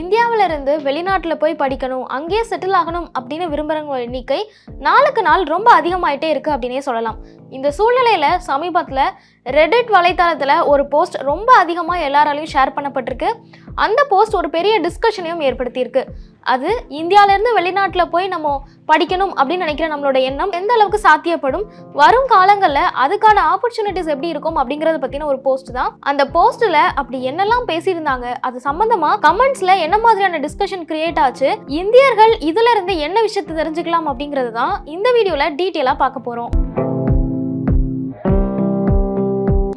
இந்தியாவில இருந்து வெளிநாட்டில் போய் படிக்கணும் அங்கேயே செட்டில் ஆகணும் அப்படின்னு விரும்புகிறவங்க எண்ணிக்கை நாளுக்கு நாள் ரொம்ப அதிகமாயிட்டே இருக்குது அப்படின்னே சொல்லலாம். இந்த சூழ்நிலையில் சமீபத்தில் ரெடிட் வலைத்தளத்தில் ஒரு போஸ்ட் ரொம்ப அதிகமாக எல்லாராலையும் ஷேர் பண்ணப்பட்டிருக்கு. அந்த போஸ்ட் ஒரு பெரிய டிஸ்கஷனையும் ஏற்படுத்தியிருக்கு. அது இந்தியாவிலேருந்து வெளிநாட்டில் போய் நம்ம படிக்கணும் அப்படின்னு நினைக்கிற நம்மளோட எண்ணம் எந்த அளவுக்கு சாத்தியப்படும்? வரும் காலங்களில் அதுக்கான ஆப்பர்ச்சுனிட்டிஸ் எப்படி இருக்கும் அப்படிங்கிறத பற்றின ஒரு போஸ்ட் தான். அந்த போஸ்ட்டில் அப்படி என்னெல்லாம் பேசியிருந்தாங்க? அது சம்மந்தமாக கமெண்ட்ஸில் என்ன மாதிரியான டிஸ்கஷன் கிரியேட் ஆச்சு? இந்தியர்கள் இதிலிருந்து என்ன விஷயத்தை தெரிஞ்சுக்கலாம் அப்படிங்கிறது தான் இந்த வீடியோவில் டீட்டெயிலாக பார்க்க போகிறோம்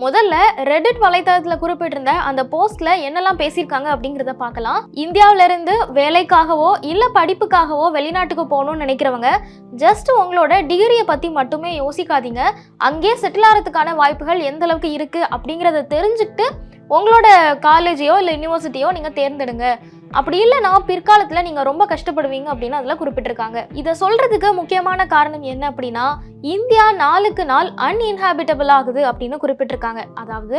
முதல்ல ரெடிட் வலைதளத்துல குறிப்பிட்டிருந்த அந்த போஸ்ட்ல என்னெல்லாம் பேசியிருக்காங்க அப்படிங்கறத பார்க்கலாம். இந்தியாவில இருந்து வேலைக்காகவோ இல்ல படிப்புக்காகவோ வெளிநாட்டுக்கு போகணும்னு நினைக்கிறவங்க ஜஸ்ட் உங்களோட டிகிரியை பத்தி மட்டுமே யோசிக்காதீங்க. அங்கேயே செட்டில் ஆகிறதுக்கான வாய்ப்புகள் எந்த அளவுக்கு இருக்கு அப்படிங்கறத தெரிஞ்சுக்கிட்டு உங்களோட காலேஜையோ இல்லை யூனிவர்சிட்டியோ நீங்க தேர்ந்தெடுங்க. அப்படி இல்லைனா பிற்காலத்துல நீங்க ரொம்ப கஷ்டப்படுவீங்க அப்படின்னு அதில் குறிப்பிட்டிருக்காங்க. இதை சொல்றதுக்கு முக்கியமான காரணம் என்ன அப்படின்னா இந்தியா நாளுக்கு நாள் அன்இன்ஹாபிட்டபிள் ஆகுது அப்படின்னு குறிப்பிட்டிருக்காங்க. அதாவது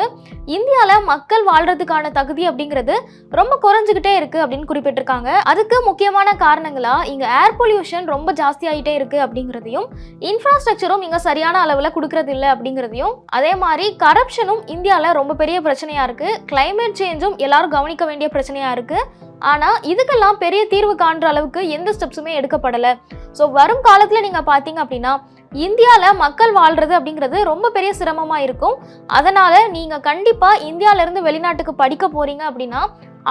இந்தியாவில் மக்கள் வாழ்றதுக்கான தகுதி அப்படிங்கிறது ரொம்ப குறைஞ்சிக்கிட்டே இருக்குது அப்படின்னு குறிப்பிட்டிருக்காங்க. அதுக்கு முக்கியமான காரணங்களா இங்கே ஏர் பொல்யூஷன் ரொம்ப ஜாஸ்தி ஆகிட்டே இருக்குது அப்படிங்கிறதையும் இன்ஃப்ராஸ்ட்ரக்சரும் இங்கே சரியான அளவில் கொடுக்கறது இல்லை அப்படிங்கிறதையும் அதே மாதிரி கரப்ஷனும் இந்தியாவில் ரொம்ப பெரிய பிரச்சனையாக இருக்குது கிளைமேட் சேஞ்சும் எல்லாரும் கவனிக்க வேண்டிய பிரச்சனையாக இருக்குது ஆனால் இதுக்கெல்லாம் பெரிய தீர்வு காண்ற அளவுக்கு எந்த ஸ்டெப்ஸுமே எடுக்கப்படலை. ஸோ வரும் காலத்தில் நீங்கள் பார்த்தீங்க அப்படின்னா இந்தியாவில் மக்கள் வாழ்கிறது அப்படிங்கிறது ரொம்ப பெரிய சிரமமாக இருக்கும். அதனால் நீங்கள் கண்டிப்பாக இந்தியாவிலேருந்து வெளிநாட்டுக்கு படிக்க போகிறீங்க அப்படின்னா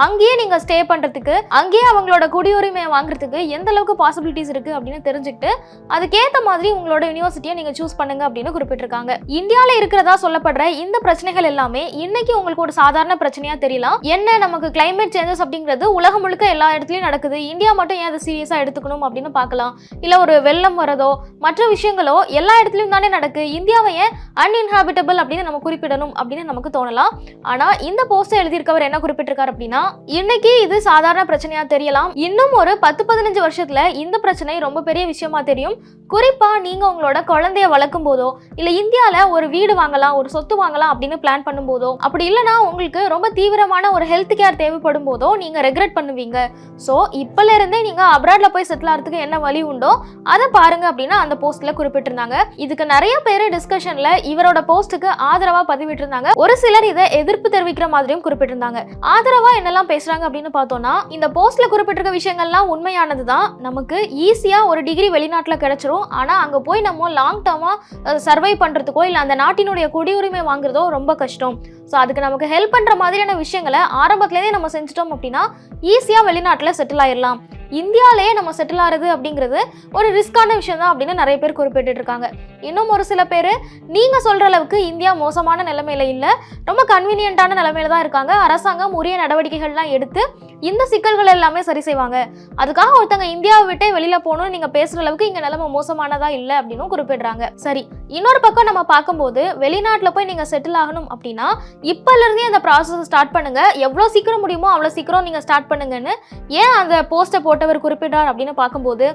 அங்கேயே நீங்க ஸ்டே பண்றதுக்கு அங்கேயே அவங்களோட குடியுரிமையை வாங்குறதுக்கு எந்த அளவுக்கு பாசிபிலிட்டிஸ் இருக்கு அப்படின்னு தெரிஞ்சுக்கிட்டு அதுக்கேற்ற மாதிரி உங்களோட யூனிவர்சிட்டியை நீங்க சூஸ் பண்ணுங்க அப்படின்னு குறிப்பிட்டிருக்காங்க. இந்தியாவில் இருக்கிறதா சொல்லப்படுற இந்த பிரச்சனைகள் எல்லாமே இன்னைக்கு உங்களுக்கு ஒரு சாதாரண பிரச்சனையா தெரியலாம். என்ன நமக்கு கிளைமேட் சேஞ்சஸ் அப்படிங்கிறது உலகம் முழுக்க எல்லா இடத்துலயும் நடக்குது. இந்தியா மட்டும் ஏன் அதை சீரியஸா எடுத்துக்கணும் அப்படின்னு பார்க்கலாம். இல்ல ஒரு வெள்ளம் வரதோ மற்ற விஷயங்களோ எல்லா இடத்துலயும் தானே நடக்கு. இந்தியாவை ஏன் அன்இன்ஹாபிட்டபிள் அப்படின்னு நம்ம குறிப்பிடணும் அப்படின்னு நமக்கு தோணலாம். ஆனா இந்த போஸ்ட் எழுதியிருக்கவர் என்ன குறிப்பிட்டிருக்காரு அப்படின்னா இன்னைக்கு இது சாதாரண பிரச்சனையா தெரியலாம். இன்னும் ஒரு பத்து பதினஞ்சு வருஷத்துல இந்த பிரச்சனை ரொம்ப பெரிய விஷயமா தெரியும். குறிப்பா நீங்க உங்களோட குழந்தைய வளர்க்கும் போதோ இல்ல இந்தியால ஒரு வீடு வாங்கலாம் ஒரு சொத்து வாங்கலாம் அப்படின்னு பிளான் பண்ணும்போதோ அப்படி இல்லைன்னா உங்களுக்கு ரொம்ப தீவிரமான ஒரு ஹெல்த் கேர் தேவைப்படும் போதோ நீங்க ரெக்ரெட் பண்ணுவீங்க. ஸோ இப்பல இருந்தே நீங்க அப்ராட்ல போய் செட்டில் ஆகிறதுக்கு என்ன வழி உண்டோ அதை பாருங்க அப்படின்னு அந்த போஸ்ட்ல குறிப்பிட்டிருந்தாங்க. இதுக்கு நிறைய பேர் டிஸ்கஷன்ல இவரோட போஸ்ட்டுக்கு ஆதரவா பதிவிட்டிருந்தாங்க. ஒரு சிலர் இதை எதிர்ப்பு தெரிவிக்கிற மாதிரியும் குறிப்பிட்டிருந்தாங்க. ஆதரவா என்னெல்லாம் பேசுறாங்க அப்படின்னு பார்த்தோம்னா இந்த போஸ்ட்ல குறிப்பிட்டிருக்க விஷயங்கள்லாம் உண்மையானது தான் நமக்கு ஈஸியா ஒரு டிகிரி வெளிநாட்டில் கிடைச்சிரும். ஆனா அங்க போய் நம்ம லாங் டேர்மா சர்வை பண்றதுக்கோ இல்லை அந்த நாட்டினுடைய குடியுரிமை வாங்குறதோ ரொம்ப கஷ்டம். ஸோ அதுக்கு நமக்கு ஹெல்ப் பண்ற மாதிரியான விஷயங்களை ஆரம்பத்துலேருந்தே நம்ம செஞ்சுட்டோம் அப்படின்னா ஈஸியா வெளிநாட்டில் செட்டில் ஆயிடலாம் இந்தியாவிலேயே நம்ம செட்டில் ஆகிறது அப்படிங்கிறது ஒரு ரிஸ்க்கான விஷயம் தான் அப்படின்னு நிறைய பேர் குறிப்பிட்டு இருக்காங்க இன்னும் ஒரு சில பேர் நீங்கள் சொல்கிற அளவுக்கு இந்தியா மோசமான நிலைமையில இல்லை ரொம்ப கன்வீனியண்ட்டான நிலைமையில தான் இருக்காங்க. அரசாங்கம் உரிய நடவடிக்கைகள்லாம் எடுத்து இந்த சிக்கல்கள் எல்லாமே சரி செய்வாங்க. அதுக்காக ஒருத்தங்க இந்தியாவை விட்டே வெளியில போகணும்னு நீங்க பேசுற அளவுக்கு இங்க நிலைமை மோசமானதா இல்லை அப்படின்னு குறிப்பிடுறாங்க. சரி இன்னொரு பக்கம் நம்ம பார்க்கும்போது வெளிநாட்டுல போய் நீங்க செட்டில் ஆகணும் அப்படின்னா இப்பல இருந்தே அந்த ப்ராசஸ் ஸ்டார்ட் பண்ணுங்க. எவ்வளவு சீக்கிரம் முடியுமோ அவ்வளவு சீக்கிரம் நீங்க ஸ்டார்ட் பண்ணுங்கன்னு ஏன் அந்த போஸ்ட்டை போட்டவர் குறிப்பிட்டார் அப்படின்னு பார்க்கும்போது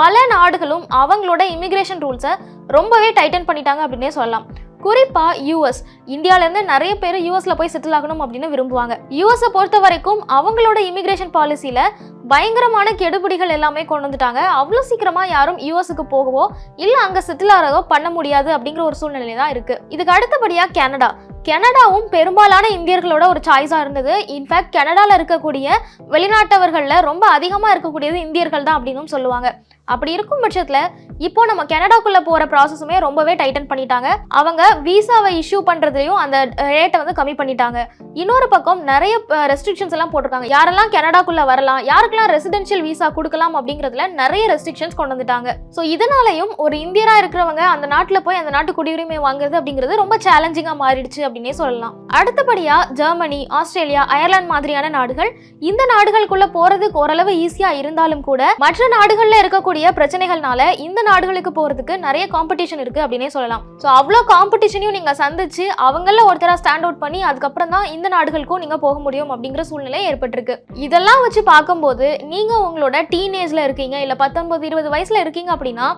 பல நாடுகளும் அவங்களோட இமிகிரேஷன் ரூல்ஸை ரொம்பவே டைட்டன் பண்ணிட்டாங்க அப்படின்னே சொல்லலாம். குறிப்பாக யூஎஸ் இந்தியாவிலேருந்து நிறைய பேர் யூஎஸில் போய் செட்டில் ஆகணும் அப்படின்னு விரும்புவாங்க. யூஎஸை பொறுத்த வரைக்கும் அவங்களோட இமிக்ரேஷன் பாலிசியில் பயங்கரமான கெடுபிடிகள் எல்லாமே கொண்டு வந்துட்டாங்க. அவ்வளோ சீக்கிரமாக யாரும் யூஎஸ்க்கு போகவோ இல்லை அங்கே செட்டில் ஆகிறதோ பண்ண முடியாது அப்படிங்கிற ஒரு சூழ்நிலை தான் இருக்குது இதுக்கு அடுத்தபடியாக கனடா. கனடாவும் பெரும்பாலான இந்தியர்களோட ஒரு சாய்ஸாக இருந்தது. இன்ஃபேக்ட் கனடாவில் இருக்கக்கூடிய வெளிநாட்டவர்களில் ரொம்ப அதிகமாக இருக்கக்கூடியது இந்தியர்கள் தான் அப்படின்னும் சொல்லுவாங்க. அப்படி இருக்கும் பட்சத்தில் இப்போ நம்ம கனடாக்குள்ளே போகிற ப்ராசஸுமே ரொம்பவே டைட்டன் பண்ணிட்டாங்க. அவங்க விசாவை இஷ்யூ பண்ணுறதுலையும் அந்த ரேட்டை வந்து கம்மி பண்ணிட்டாங்க. இன்னொரு பக்கம் நிறைய ரெஸ்ட்ரிக்ஷன்ஸ் எல்லாம் போட்டிருக்காங்க. யாரெல்லாம் கனடாக்குள்ளே வரலாம் யாருக்கெல்லாம் ரெசிடென்ஷியல் விசா கொடுக்கலாம் அப்படிங்கிறதுல நிறைய ரெஸ்ட்ரிக்ஷன்ஸ் கொண்டு வந்துட்டாங்க. ஸோ இதனாலையும் ஒரு இந்தியராக இருக்கிறவங்க அந்த நாட்டில் போய் அந்த நாட்டு குடியுரிமை வாங்குறது அப்படிங்கிறது ரொம்ப சேலஞ்சிங்காக மாறிடுச்சு அப்படின்னே சொல்லலாம். அடுத்தபடியாக ஜெர்மனி ஆஸ்திரேலியா அயர்லாந்து மாதிரியான நாடுகள் இந்த நாடுகளுக்குள்ளே போகிறதுக்கு ஓரளவு ஈஸியாக இருந்தாலும் கூட மற்ற நாடுகளில் இருக்கக்கூடிய பிரச்சனைகள்னால இந்த நாடுகளுக்கு போறதுக்கு நிறைய காம்படிஷன் இருக்கு அப்படின்னே சொல்லலாம். ஸோ அவ்வளோ காம்படிஷனையும் நீங்க சந்திச்சு அவங்கள ஒருத்தராக ஸ்டாண்ட் அவுட் பண்ணி அதுக்கப்புறம் தான் இந்த நாடுகளுக்கும் நீங்க போக முடியும் அப்படிங்கிற சூழ்நிலை ஏற்பட்டிருக்கு. இதெல்லாம் வச்சு பார்க்கும்போது நீங்க உங்களோட டீனேஜ்ல இருக்கீங்க இல்ல பத்தொன்பது இருபது வயசுல இருக்கீங்க அப்படின்னா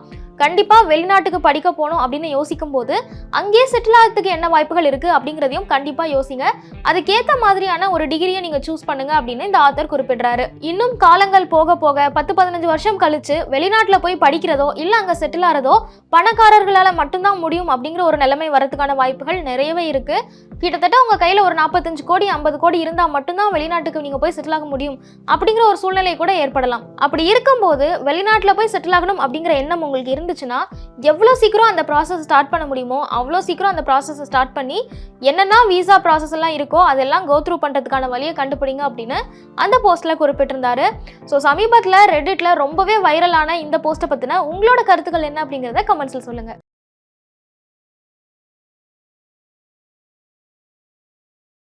கண்டிப்பாக வெளிநாட்டுக்கு படிக்க போகணும் அப்படின்னு யோசிக்கும் போது அங்கேயே செட்டில் ஆகிறதுக்கு என்ன வாய்ப்புகள் இருக்குது அப்படிங்கிறதையும் கண்டிப்பாக யோசிங்க. அதுக்கேற்ற மாதிரியான ஒரு டிகிரியை நீங்கள் சூஸ் பண்ணுங்க அப்படின்னு இந்த ஆத்தர் குறிப்பிடுறாரு. இன்னும் காலங்கள் போக போக பத்து பதினஞ்சு வருஷம் கழிச்சு வெளிநாட்டில் போய் படிக்கிறதோ இல்லை அங்கே செட்டில் ஆகிறதோ பணக்காரர்களால் மட்டும்தான் முடியும் அப்படிங்கிற ஒரு நிலைமை வரதுக்கான வாய்ப்புகள் நிறையவே இருக்குது கிட்டத்தட்ட உங்கள் கையில் ஒரு நாற்பத்தஞ்சு கோடி ஐம்பது கோடி இருந்தால் மட்டும்தான் வெளிநாட்டுக்கு நீங்கள் போய் செட்டில் ஆக முடியும். அப்படிங்கிற ஒரு சூழ்நிலை கூட ஏற்படலாம். அப்படி இருக்கும்போது வெளிநாட்டில் போய் செட்டில் ஆகணும் அப்படிங்கிற எண்ணம் உங்களுக்கு இருந்துச்சுன்னா எவ்வளோ சீக்கிரம் அந்த ப்ராசஸ் ஸ்டார்ட் பண்ண முடியுமோ அவ்வளோ சீக்கிரம் அந்த ப்ராசஸை ஸ்டார்ட் பண்ணி என்னென்ன விசா ப்ராசஸ் எல்லாம் இருக்கோ அதெல்லாம் கோ த்ரூ பண்ணுறதுக்கான வழியை கண்டுபிடிங்க அப்படின்னு அந்த போஸ்ட்டில் குறிப்பிட்டிருந்தாரு. ஸோ சமீபத்தில் ரெடிட்டில் ரொம்பவே வைரலான இந்த போஸ்ட்டை பற்றின உங்களோட கருத்துக்கள் என்ன அப்படிங்கிறத கமெண்ட்ஸில் சொல்லுங்கள்